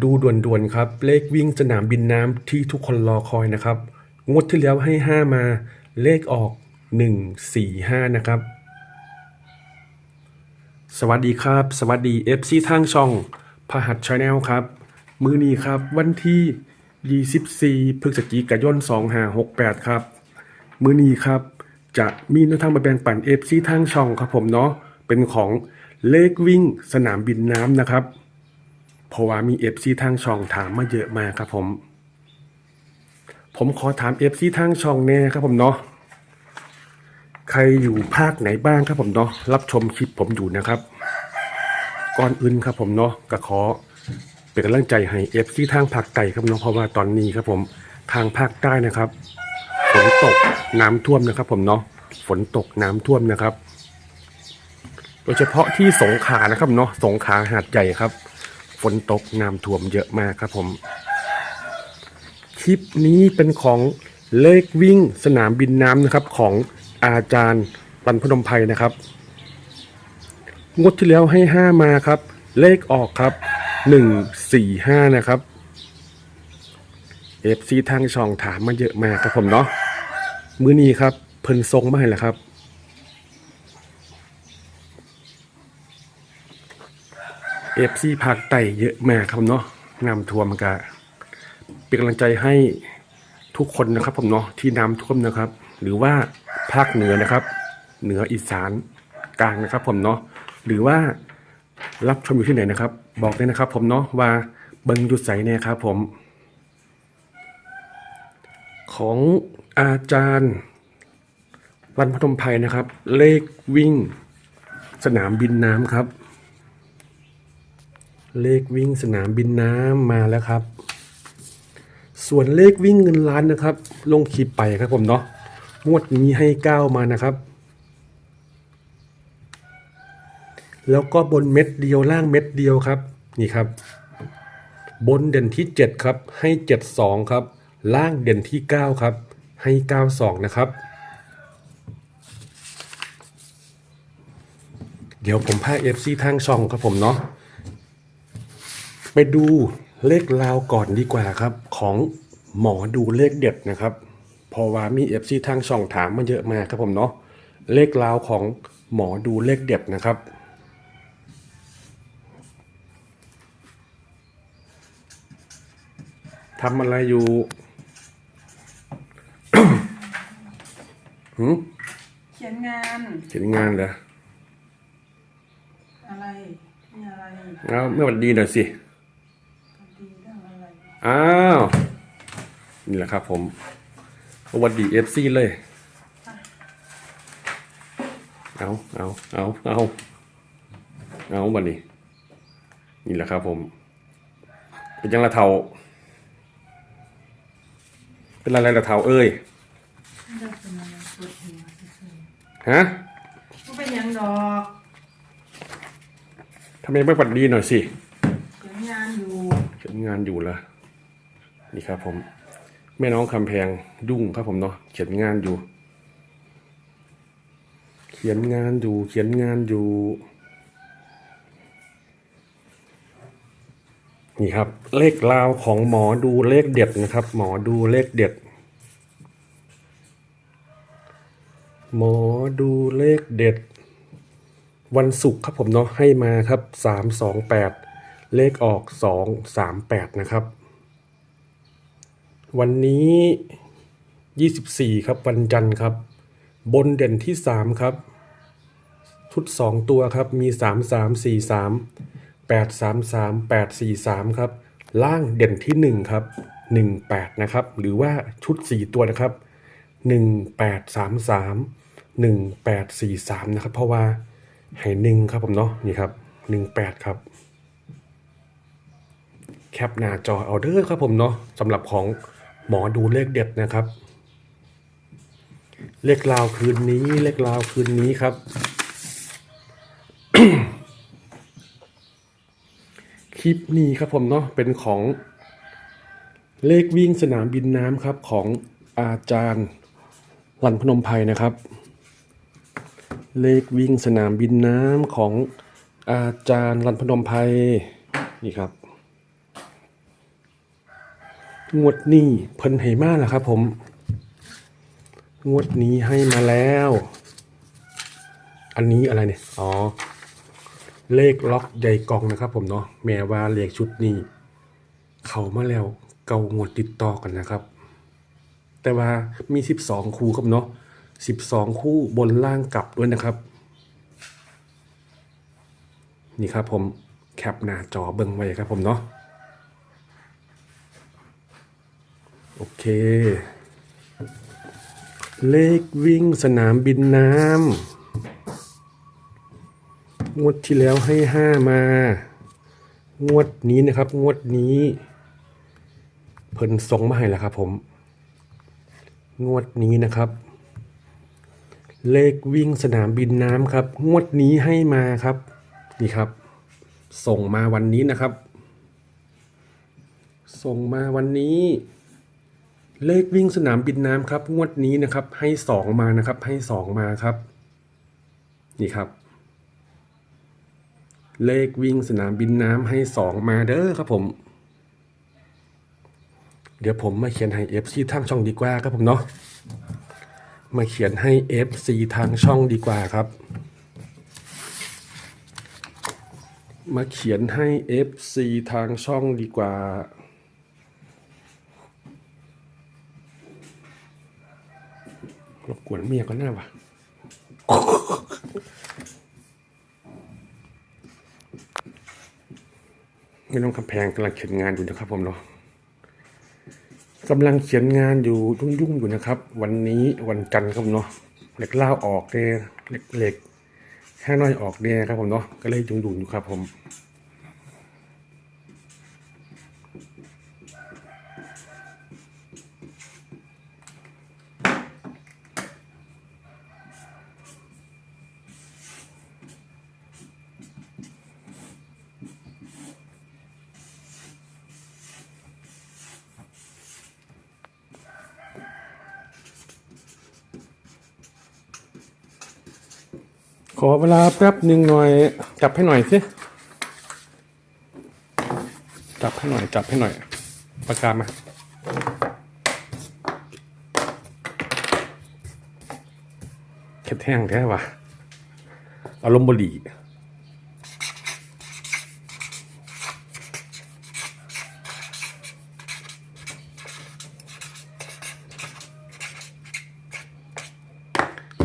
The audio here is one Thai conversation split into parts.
ดูด่วนๆครับ เลขวิ่งสนามบินน้ำที่ทุกคนรอคอยนะครับ งวดที่แล้วให้ 5 มา เลขออก 1 4 5 นะครับ สวัสดีครับ สวัสดี FC ทางช่องพหัสชาแนลครับ มือนี้ครับ วันที่ 24 พฤศจิกายน 2568 ครับ มือนี้ครับ จะมีแนวทางมาแบ่งปัน FC ทางช่องครับผมเนาะเป็นของเลขวิ่งสนามบินน้ำนะครับ เพราะว่ามี FC ทางช่องถามมาเยอะมากครับผม ผมขอถาม FC ทางช่องแน่ครับผมเนาะใครอยู่ภาคไหนบ้างครับผมเนาะรับชมคลิปผมอยู่นะครับ ก่อนอื่นครับผมเนาะก็ขอเป็นกำลังใจให้ FC ทางภาคใต้ครับเนาะเพราะว่าตอนนี้ครับผมทางภาคใต้นะครับ ฝนตกน้ำท่วมนะครับ ผมเนาะฝนตกน้ำท่วมนะครับ โดยเฉพาะที่สงขลานะครับเนาะสงขลาหาดใหญ่ครับ ฝนตกน้ำท่วมเยอะมากครับผม คลิปนี้เป็นของเลขวิ่งสนามบินน้ำนะครับ ของอาจารย์ปันพนมไพรนะครับ งดที่แล้วให้ห้ามาครับ เลขออกครับหนึ่งสี่ห้านะครับเอฟซีทางช่องถามมาเยอะมากครับผมเนาะมือนี้ครับ เพิ่นทรงมาให้แล้วครับ เอฟซีภาคใต้เยอะมากครับเนาะน้ำท่วมกะเป็นกำลังใจให้ทุกคนนะครับผมเนาะที่น้ำท่วมนะครับ หรือว่าภาคเหนือนะครับ เหนืออีสานกลางนะครับ ผมเนาะหรือว่ารับชมอยู่ที่ไหนนะครับ บอกเลยนะครับ ผมเนาะว่าเบิงอยุดใสเนี่ยครับผม ของอาจารย์วันพนมไพรนะครับ เลขวิ่ง สนามบินน้ำครับ เลขวิ่งสนามบินน้ำมาแล้วครับ ส่วนเลขวิ่งเงินล้านนะครับ ลงคลิปไปครับผมเนาะงวดนี้ให้เก้ามานะครับ แล้วก็บนเม็ดเดียวล่างเม็ดเดียวครับ นี่ครับ บนเด่นที่7ครับ ให้72ครับ ล่างเด่นที่9ครับ ให้92นะครับเดี๋ยวผมพา FC ทางช่องครับผมเนาะ ไปดูเลขราวก่อนดีกว่าครับ ของหมอดูเลขเด็ดนะครับเพอว่ามีเอฟซีทางช่องถามมาเยอะมากครับผมเนาะเลขราวของหมอดูเลขเด็ดนะครับ ทำอะไรอยู่หืมเขียนงาน เขียนงานเหรอ อะไรมีอะไร เอาเมื่อวันดีหน่อยสิดีเรื่อง อะไรอ้าว นี่แหละครับผมสวัสดีเอฟซีเลย เอาเอาเอาเอาเอาบันนี้ นี่แหละครับผม เป็นยังละเทาเป็นอะไรละเทาเอ้ยไม่ได้เป็นอะไรปวดหัวเฉยฮะๆมันเป็นหยังดอกทำไมไม่ปัดดีหน่อยสิเขียนงานอยู่เขียนงานอยู่ละ นี่ครับผมแม่น้องคำแพงยุ่งครับผมเนาะเขียนงานอยู่ เขียนงานอยู่เขียนงานอยู่ นี่ครับ เลขราวของหมอดูเลขเด็ดนะครับ หมอดูเลขเด็ด หมอดูเลขเด็ด วันศุกร์ครับผมเนาะให้มาครับสามสองแปดเลขออกสองสามแปดนะครับ วันนี้ยี่สิบสี่ครับวันจันทร์ครับ บนเด่นที่สามครับ ชุดสองตัวครับมีสามสามสี่สามแปดสามสามแปดสี่สามครับ ล่างเด่นที่หนึ่งครับหนึ่งแปดนะครับ หรือว่าชุดสี่ตัวนะครับหนึ่งแปดสามสามหนึ่งแปดสี่สามนะครับ เพราะว่าให้หนึ่งครับผมเนาะนี่ครับหนึ่งแปดครับแคปหน้าจอเอาเด้อครับผมเนาะสำหรับของ หมอดูเลขเด็ดนะครับ เลขลาวคืนนี้ เลขลาวคืนนี้ครับ คลิปนี้ครับผมเนาะเป็นของเลขวิ่งสนามบินน้ำครับของอาจารย์รันพนมไพรนะครับ เลขวิ่งสนามบินน้ำของอาจารย์รันพนมไพรนี่ครับ งวดนี้เพิ่นให้มาแล้วครับผม งวดนี้ให้มาแล้ว อันนี้อะไรเนี่ย อ๋อ เลขล็อกใหญ่กองนะครับ ผมเนาะ แม้ว่าเลขชุดนี้ เข้ามาแล้วเก่างวดติดต่อกันนะครับ แต่ว่ามี12คู่ครับเนาะ12คู่บนล่างกลับด้วยนะครับ นี่ครับผมแคปหน้าจอเบิ่งไว้ครับผมเนาะ โอเค เลขวิ่งสนามบินน้ำงวดที่แล้วให้ห้ามา งวดนี้นะครับ งวดนี้เพิ่นส่งมาให้แล้วครับผม งวดนี้นะครับ เลขวิ่งสนามบินน้ำครับ งวดนี้ให้มาครับ นี่ครับ ส่งมาวันนี้นะครับ ส่งมาวันนี้ เลขวิ่งสนามบินน้ำครับงวดนี้นะครับให้สองมานะครับให้สองมาครับ นี่ครับ เลขวิ่งสนามบินน้ำให้สองมาเด้อครับผม เดี๋ยวผมมาเขียนให้ FC ทางช่องดีกว่าครับผมเนาะมาเขียนให้ FC ทางช่องดีกว่าครับ มาเขียนให้ FC ทางช่องดีกว่า รบกวนเมียก็น่าวะไม่ต้องคำแพงกำลังเขียนงานอยู่นะครับ ผมเนาะกำลังเขียนงานอยู่ยุ่งๆอยู่นะครับ วันนี้วันจันทร์ครับผมเนาะเหล็กเล่าออกเดเหล็กเหล็กแค่น้อยออกเดครับผมเนาะก็เลยยุ่งๆอยู่ครับผม อเวลาแป๊บหนึ่งหน่อย จับให้หน่อยสิ จับให้หน่อย จับให้หน่อยปากกามาเข็ดแห้งแท้ว่ะอารมณ์บดี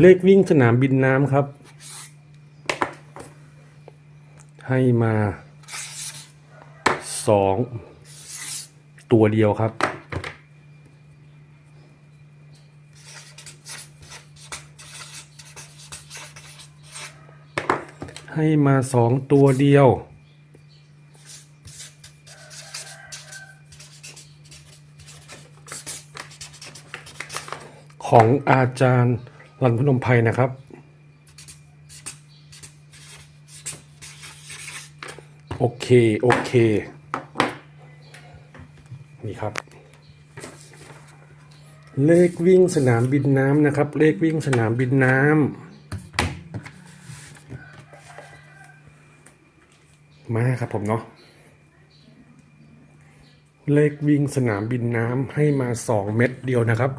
เลขวิ่งสนามบินน้ำครับ ให้มาสองตัวเดียวครับ ให้มาสองตัวเดียว ของอาจารย์รันพนมไพรนะครับ อเค โอเค นี่ครับ เลขวิ่งสนามบินน้ำนะครับ เลขวิ่งสนามบินน้ำมาครับผมเนาะเลขวิ่งสนามบินน้ำให้มาสองเม็ดเดียวนะครับ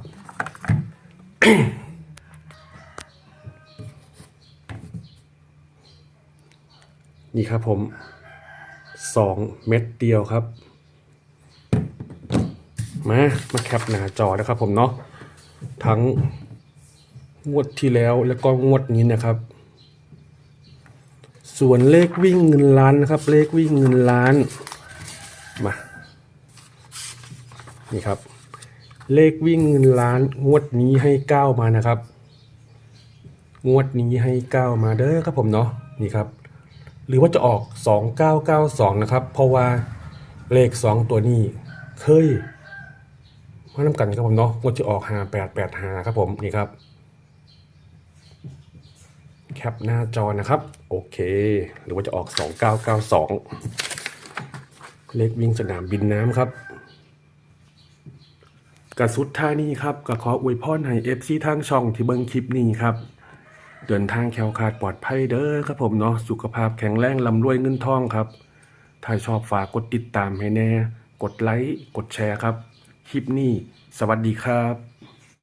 นี่ครับผม สองเม็ดเดียวครับ มามาแคปหน้าจอนะครับผมเนาะทั้งงวดที่แล้วแล้วก็งวดนี้นะครับ ส่วนเลขวิ่งเงินล้านนะครับ เลขวิ่งเงินล้านมานี่ครับ เลขวิ่งเงินล้าน งวดนี้ให้เก้ามานะครับ งวดนี้ให้เก้ามาเด้อครับผมเนาะนี่ครับ หรือว่าจะออก 2992 นะครับ เพราะว่าเลข 2 ตัวนี้เคยมานำกันครับผมเนาะงวดจะออก5885ครับผมนี่ครับ แคปหน้าจอนะครับ โอเค หรือว่าจะออก 2992 เลขวิ่งสนามบินน้ำครับกระสุดท่านี้ครับก็ขออวยพรให้ FC ทางช่องที่เบิ่งคลิปนี้ครับ เดินทางแคล้วคลาดปลอดภัยเด้อครับผมเนาะสุขภาพแข็งแรงลำรวยเงินทองครับ ถ้าชอบฝากกดติดตามให้แน่ กดไลค์กดแชร์ครับ คลิปนี้ สวัสดีครับ